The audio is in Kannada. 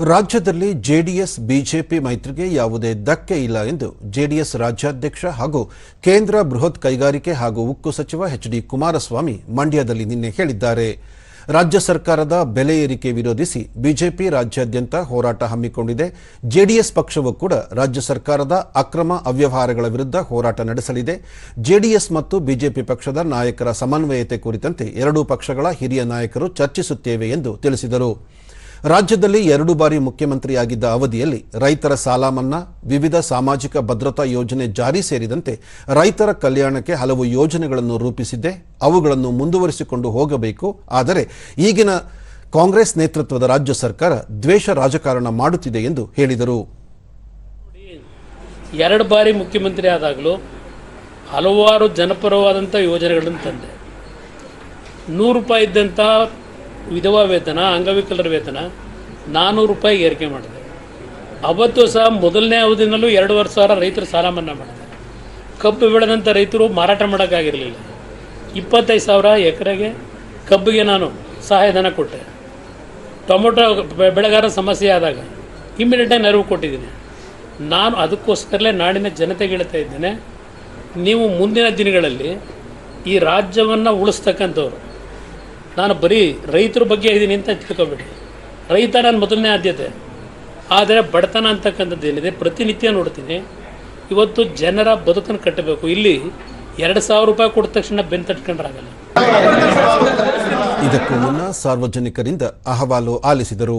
ರಾಜ್ಯದಲ್ಲಿ ಜೆಡಿಎಸ್, ಬಿಜೆಪಿ ಮೈತ್ರಿಗೆ ಯಾವುದೇ ಧಕ್ಕೆ ಇಲ್ಲ ಎಂದು ಜೆಡಿಎಸ್ ರಾಜ್ಯಾಧ್ಯಕ್ಷ ಹಾಗೂ ಕೇಂದ್ರ ಬೃಹತ್ ಕೈಗಾರಿಕೆ ಹಾಗೂ ಉಕ್ಕು ಸಚಿವ ಎಚ್ ಡಿ ಕುಮಾರಸ್ವಾಮಿ ಮಂಡ್ಯದಲ್ಲಿ ನಿನ್ನೆ ಹೇಳಿದ್ದಾರೆ. ರಾಜ್ಯ ಸರ್ಕಾರದ ಬೆಲೆ ಏರಿಕೆ ವಿರೋಧಿಸಿ ಬಿಜೆಪಿ ರಾಜ್ಯಾದ್ಯಂತ ಹೋರಾಟ ಹಮ್ಮಿಕೊಂಡಿದೆ. ಜೆಡಿಎಸ್ ಪಕ್ಷವೂ ಕೂಡ ರಾಜ್ಯ ಸರ್ಕಾರದ ಅಕ್ರಮ ಅವ್ಯವಹಾರಗಳ ವಿರುದ್ಧ ಹೋರಾಟ ನಡೆಸಲಿದೆ. ಜೆಡಿಎಸ್ ಮತ್ತು ಬಿಜೆಪಿ ಪಕ್ಷದ ನಾಯಕರ ಸಮನ್ವಯತೆ ಕುರಿತಂತೆ ಎರಡೂ ಪಕ್ಷಗಳ ಹಿರಿಯ ನಾಯಕರು ಚರ್ಚಿಸುತ್ತೇವೆ ಎಂದು ತಿಳಿಸಿದರು. ರಾಜ್ಯದಲ್ಲಿ ಎರಡು ಬಾರಿ ಮುಖ್ಯಮಂತ್ರಿಯಾಗಿದ್ದ ಅವಧಿಯಲ್ಲಿ ರೈತರ ಸಾಲ ಮನ್ನಾ ವಿವಿಧ ಸಾಮಾಜಿಕ ಭದ್ರತಾ ಯೋಜನೆ ಜಾರಿ ಸೇರಿದಂತೆ ರೈತರ ಕಲ್ಯಾಣಕ್ಕೆ ಹಲವು ಯೋಜನೆಗಳನ್ನು ರೂಪಿಸಿದ್ದೆ. ಅವುಗಳನ್ನು ಮುಂದುವರಿಸಿಕೊಂಡು ಹೋಗಬೇಕು. ಆದರೆ ಈಗಿನ ಕಾಂಗ್ರೆಸ್ ನೇತೃತ್ವದ ರಾಜ್ಯ ಸರ್ಕಾರ ದ್ವೇಷ ರಾಜಕಾರಣ ಮಾಡುತ್ತಿದೆ ಎಂದು ಹೇಳಿದರು. ಎರಡು ಬಾರಿ ಮುಖ್ಯಮಂತ್ರಿ ಆದಾಗಲೂ ಹಲವಾರು ಜನಪರವಾದಂಥ ಯೋಜನೆಗಳನ್ನು ತಂದೆ. ನೂರು ರೂಪಾಯಿ ಇದ್ದಂಥ ವಿಧವಾ ವೇತನ, ಅಂಗವಿಕಲರ ವೇತನ ನಾನ್ನೂರು ರೂಪಾಯಿ ಏರಿಕೆ ಮಾಡಿದೆ. ಅವತ್ತು ಸಹ ಮೊದಲನೇ ಅವಧಿನಲ್ಲೂ ಎರಡೂವರೆ ಸಾವಿರ ರೈತರು ಸಾಲ ಮನ್ನಾ ಮಾಡಿದೆ ಕಬ್ಬು ಬೆಳೆದಂಥ ರೈತರು ಮಾರಾಟ ಮಾಡೋಕ್ಕಾಗಿರಲಿಲ್ಲ. ಇಪ್ಪತ್ತೈದು ಸಾವಿರ ಎಕರೆಗೆ ಕಬ್ಬಿಗೆ ನಾನು ಸಹಾಯಧನ ಕೊಟ್ಟೆ. ಟೊಮೊಟೊ ಬೆಳೆಗಾರ ಸಮಸ್ಯೆ ಆದಾಗ ಇಮ್ಮಿಡಿಯೇಟಾಗಿ ನೆರವು ಕೊಟ್ಟಿದ್ದೀನಿ. ನಾನು ಅದಕ್ಕೋಸ್ಕರಲೇ ನಾಡಿನ ಜನತೆಗೆ ಹೇಳ್ತಾ ಇದ್ದೇನೆ, ನೀವು ಮುಂದಿನ ದಿನಗಳಲ್ಲಿ ಈ ರಾಜ್ಯವನ್ನು ಉಳಿಸ್ತಕ್ಕಂಥವ್ರು ನಾನು ಬರೀ ರೈತರ ಬಗ್ಗೆ ಇದ್ದೀನಿ ಅಂತ ತಿಳ್ಕೊಬೇಡಿ. ರೈತ ನನ್ನ ಮೊದಲನೇ ಆದ್ಯತೆ. ಆದರೆ ಬಡತನ ಅಂತಕ್ಕಂಥದ್ದು ಏನಿದೆ? ಪ್ರತಿನಿತ್ಯ ನೋಡ್ತೀನಿ. ಇವತ್ತು ಜನರ ಬದುಕನ್ನು ಕಟ್ಟಬೇಕು. ಇಲ್ಲಿ ಎರಡು ಸಾವಿರ ರೂಪಾಯಿ ಕೊಟ್ಟ ತಕ್ಷಣ ಬೆನ್ ತಟ್ಕೊಂಡ್ರಾಗಲ್ಲ. ಇದಕ್ಕೂ ಮುನ್ನ ಸಾರ್ವಜನಿಕರಿಂದ ಅಹವಾಲು ಆಲಿಸಿದರು.